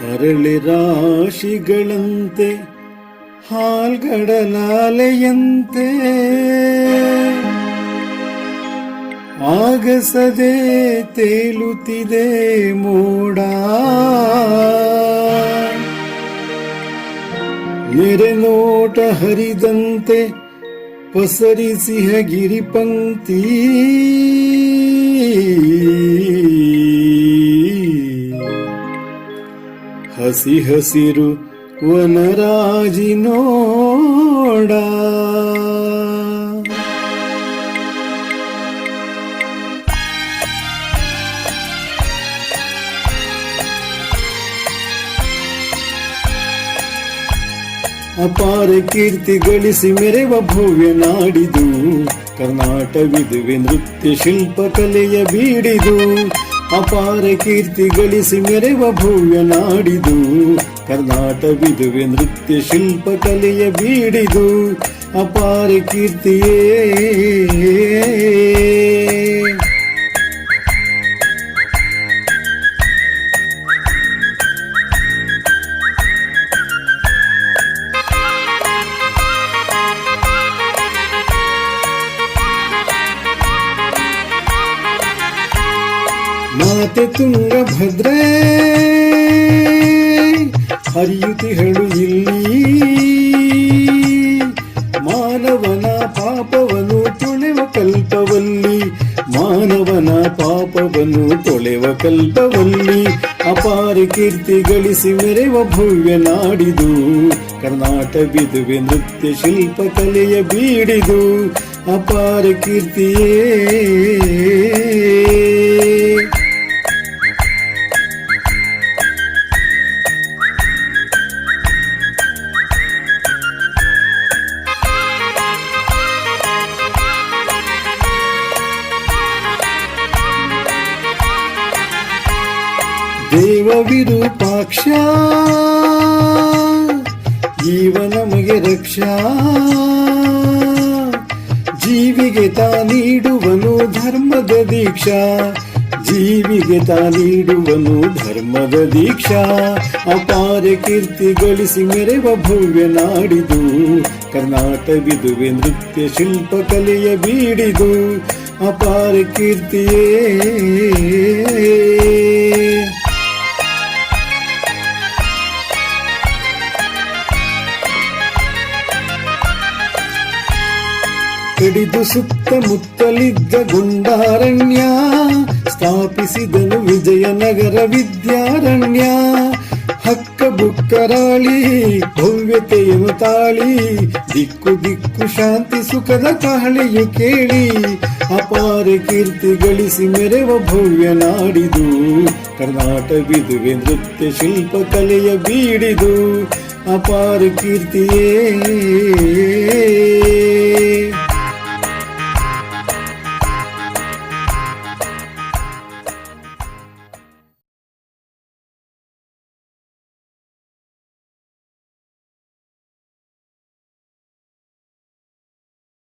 ಅರಳಿ ರಾಶಿಗಳಂತೆ ಹಾಲ್ಗಡಲಾಲೆಯಂತೆ. ಆಗಸದೆ ತೇಲುತ್ತಿದೆ ಮೋಡ. ನೆರೆ ನೋಟ ಹರಿದಂತೆ ಪಸರಿಸಿಹ ಗಿರಿಪಂಕ್ತಿ ಹಸಿ ಹಸಿರು ವನರಾಜಿ ನೋಡ. ಅಪಾರ ಕೀರ್ತಿ ಗಳಿಸಿ ಮೆರೆವ ಭವ್ಯ ನಾಡಿದು. ಕರ್ನಾಟವಿದುವೆ ನೃತ್ಯ ಶಿಲ್ಪ ಕಲೆಯ ಬೀಡಿದು. ಅಪಾರ ಕೀರ್ತಿ ಗಳಿಸಿ ಮೆರೆವ ಭವ್ಯ ನಾಡಿದು. ಕರ್ನಾಟವಿದುವೆ ನೃತ್ಯ ಶಿಲ್ಪ ಕಲೆಯ ಬೀಡಿದು. ಅಪಾರ ಕೀರ್ತಿಯೇ. ಮಾತೆ ತುಂಗಭದ್ರೆ ಹರಿಯುತಿಹಳು ಇಲ್ಲಿ. ಮಾನವನ ಪಾಪವನು ತೊಳೆವ ಕಲ್ಪವಲ್ಲಿ, ಮಾನವನ ಪಾಪವನ್ನು ತೊಳೆವ ಕಲ್ಪವಲ್ಲಿ, ಅಪಾರ ಕೀರ್ತಿ ಗಳಿಸಿ ಮೆರೆವ ಭವ್ಯ ನಾಡಿದು ಕರ್ನಾಟವಿದುವೆ ನೃತ್ಯ ಶಿಲ್ಪ ಕಲೆಯ ಬೀಡಿದು, ಅಪಾರ ಕೀರ್ತಿಯೇ. ವಿರೂಪಾಕ್ಷ. ಜೀವ ನಮಗೆ ರಕ್ಷಾ. ಜೀವಿಗೆ ತಾ ನೀಡುವನು ಧರ್ಮದ ದೀಕ್ಷಾ. ಜೀವಿಗೆ ತಾ ನೀಡುವನು ಧರ್ಮದ ದೀಕ್ಷಾ. ಅಪಾರ ಕೀರ್ತಿ ಗಳಿಸಿ ಮೆರೆವ ಭವ್ಯ ನಾಡಿದು. ಕರ್ನಾಟವಿದುವೆ ನೃತ್ಯ ಶಿಲ್ಪ ಕಲೆಯ ಬೀಡಿದು. ಅಪಾರ ಕೀರ್ತಿಯೇ. ಹಿಡಿದು ಸುತ್ತಮುತ್ತಲಿದ್ದ ಗುಂಡಾರಣ್ಯ, ಸ್ಥಾಪಿಸಿದನು ವಿಜಯನಗರ ವಿದ್ಯಾರಣ್ಯ. ಹಕ್ಕ ಬುಕ್ಕರಾಳಿ, ಭವ್ಯತೆಯನ್ನು ತಾಳಿ, ದಿಕ್ಕು ದಿಕ್ಕು ಶಾಂತಿ ಸುಖದ ಕಹಳೆಯು ಕೇಳಿ, ಅಪಾರ ಕೀರ್ತಿ ಗಳಿಸಿ ಮೆರೆವ ಭವ್ಯ ನಾಡಿದು. ಕರ್ನಾಟಕವಿದುವೆ ನೃತ್ಯ ಶಿಲ್ಪ ಕಲೆಯ ಬೀಡಿದು, ಅಪಾರ ಕೀರ್ತಿಯೇ.